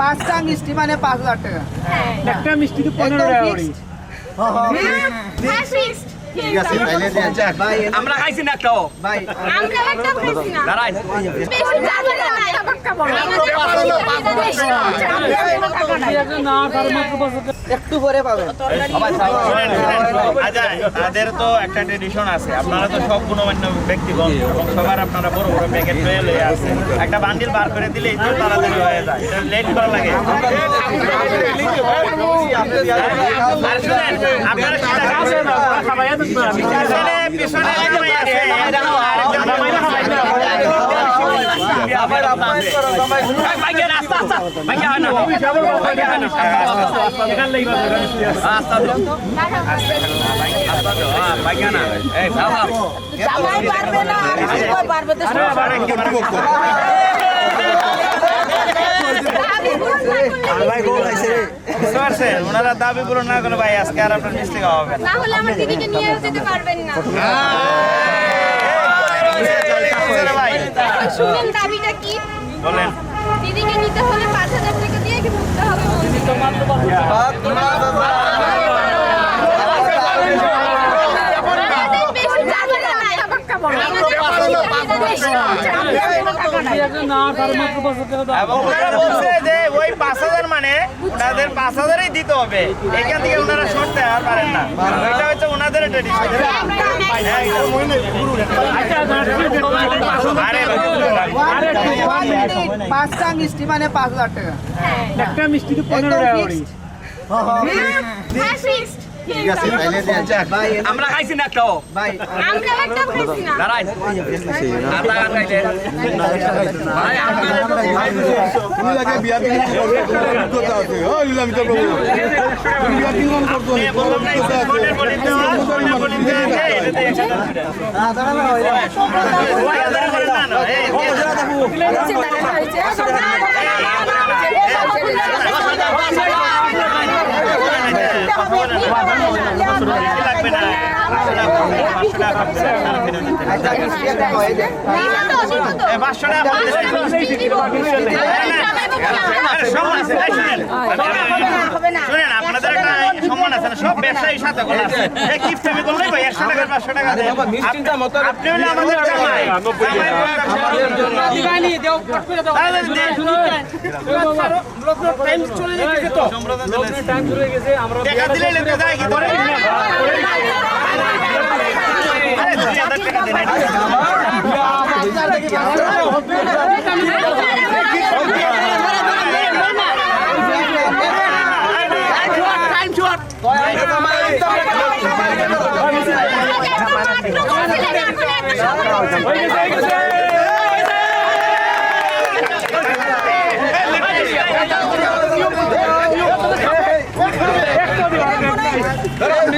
পাঁচটা মিষ্টি মানে পাঁচ হাজার টাকা। একটা মিষ্টিতে পনেরো টাকা fixed। ঠিক আছে ভাই আমরা খাইছি না একটাও ভাই আমরা একদম খাইছি না। দাঁড়াই বেশি যাবে না না তার মাত্র পাঁচ হাজার একটু পরে পাবেন। আচ্ছা, তাদের তো একটা ট্রেডিশন আছে আপনারা তো সব গুণমান্য ব্যক্তিগণ সবার আপনারা বড় বড় প্যাকেট লয়ে লয়ে আছে একটা বান্ডিল বার করে দিলেই তো তাড়াতাড়ি হয়ে যায় এটা লেট করা লাগে আপনারা ওনারা দাবি পূরণ না করলে ভাই আজকে আর আপনার মিষ্টি খাওয়া হবে না হলে আমার দিদিকে নিয়ে যেতে পারবেন না। শুনেন দাবিটা কি? বলেন। দিদিকে নিতে হলে পাঁচ হাজার টাকা দিয়ে কি ভুগতে হবে? বেশি এবং ওনারা বলছে যে ওই পাঁচ হাজার মানে ওনাদের পাঁচ হাজারই দিতে হবে এখান থেকে ওনারা সরতে আর পারেন না এটা হচ্ছে ওনাদের পাঁচটা মিষ্টি মানে পাঁচ হাজার টাকা একটা মিষ্টিতে পনেরো টাকা। ঠিক আছে তাইলে আমরা খাইছি না একটাও ভাই আমরা খাইছি না দাঁড়াই গান ভাই তুমি লাগে বিয়া আছে তো প্রভু তুমি বিয়া করতে বললাম না আছে ওই লাগবে না পাঁচশো টাকা সব ব্যবসায়ীর সাথে কথা এই কিফট আমি করলেই ভাই একশো টাকা পাঁচশো টাকা দেন আপনি- আপনি হলে আমাদের জামাই জামাই তাহলে দেন। সম্প্রদান চলে টাইম চলে গেছে আমরা টাকা দিলেই লোকে যায় কি করে আরে দুই হাজার টাকা দিন